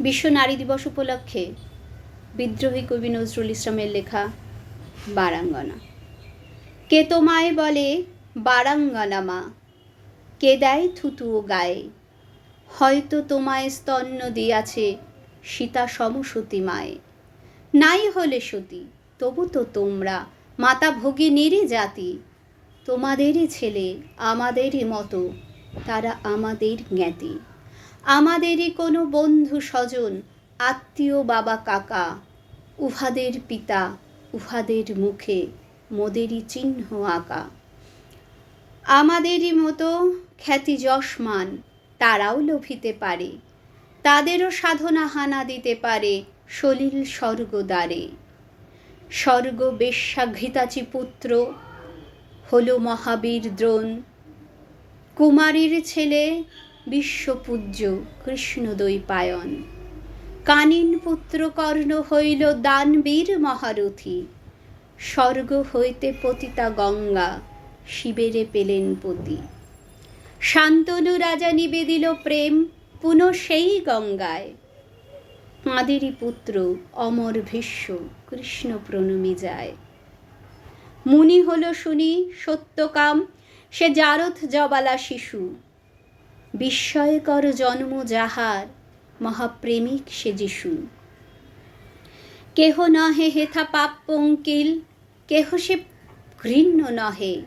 বিশ্ব নারী দিবস উপলক্ষে বিদ্রোহী কবি নজরুল ইসলামের লেখা বারাঙ্গনা। কে তোমায় বলে বারাঙ্গনা মা? কে দেয় থুতু ও গায়ে? হয়তো তোমায় স্তন্য দিয়াছে সীতা সমসতী মায়ে। নাই হলে সতী, তবু তো তোমরা, মাতা ভগিনীরই জাতি। তোমাদেরই ছেলে, আমাদেরই মতো, তারা আমাদের জ্ঞাতি। আমাদেরই কোনো বন্ধু স্বজন, আত্মীয় বাবা কাকা, উহাদের পিতা, উহাদের মুখে মোদেরই চিহ্ন আঁকা। আমাদেরই মতো খ্যাতি যশমান, তারাও লোভিতে পারে, তাদেরও সাধনা হানা দিতে পারে সলিল স্বর্গদ্বারে স্বর্গ বেশ্যা ঘৃতাচি পুত্র, হল মহাবীর দ্রোণ, কুমারীর ছেলে বিশ্বপূজ্য কৃষ্ণদ্বৈপায়ন। কানিন পুত্র কর্ণ হইল দানবীর মহারথী। স্বর্গ হইতে পতিতা গঙ্গা, শিবেরে পেলেন পতি। শান্তনু রাজা নিবেদিল প্রেম, পুনঃ সেই গঙ্গায়। মাদেরই পুত্র অমর ভীষ্ম কৃষ্ণ প্রণমী যায়। মুনি হল শুনি সত্যকাম, সে জারথ জবালা শিশু। বিস্ময়কর জন্ম যাহার, মহাপ্রেমিক সে যিশু। কেহ নহে হেথা পাপ পঙ্কিল কেহ সে ঘৃণ্য নহে।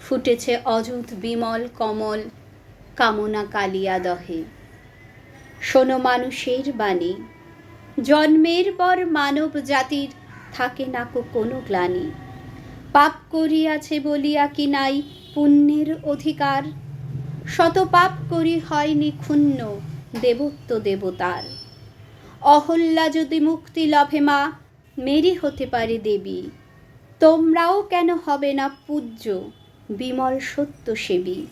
ফুটেছে অযুত বিমল কমল, কামনা কালিয়া দহে। শোনো মানুষের বাণী, জন্মের পর মানব জাতির থাকে নাকো কোনো গ্লানি। পাপ করিয়াছে বলিয়া কি নাই পুণ্যের অধিকার? শত পাপ করি হয়নি ক্ষুণ্ণ দেবত্ব দেবতার। অহল্যা যদি মুক্তি লভে মা, মেরি হতে পারে দেবী। তোমরাও কেন হবে না পূজ্য, বিমল সত্য সেবী।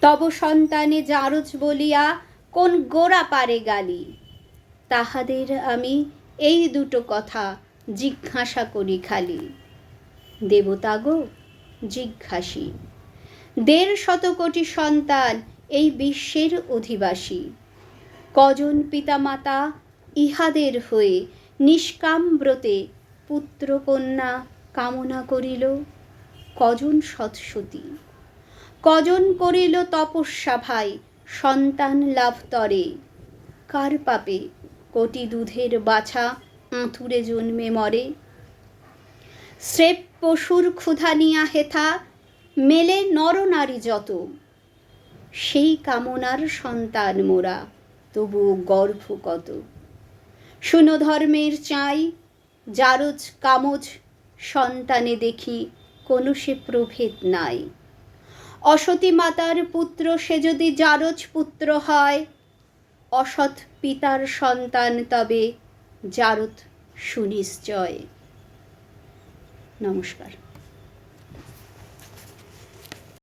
তব সন্তানে জারজ বলিয়া, কোন গোড়া পারে গালি? তাহাদের আমি এই দুটো কথা জিজ্ঞাসা করি খালি। দেবতা গো, জিজ্ঞাসী। দেড় শত কোটি সন্তান এই বিশ্বের অধিবাসী। কজন পিতামাতা ইহাদের হয়ে নিষ্কাম ব্রতে পুত্র কন্যা কামনা করিল? কজন সৎসতী? কজন করিল তপস্যা ভাই? সন্তান লাভ তরে। কার পাপে কোটি দুধের বাছা আঁথুরে জন্মে মরে? স্রেপ পশুর ক্ষুধা নিয়া হেথা মেলে নরনারী যত। সেই কামনার সন্তান মোরা, তবু গর্ভ কত। শুনো ধর্মের চাই জারজ কামজ, সন্তানে দেখি কোনো সে প্রভেদ নাই। অসতী মাতার পুত্র সে যদি জারজ পুত্র হয়, অসৎ পিতার সন্তান তবে জারদ সুনিশ্চয়। নমস্কার।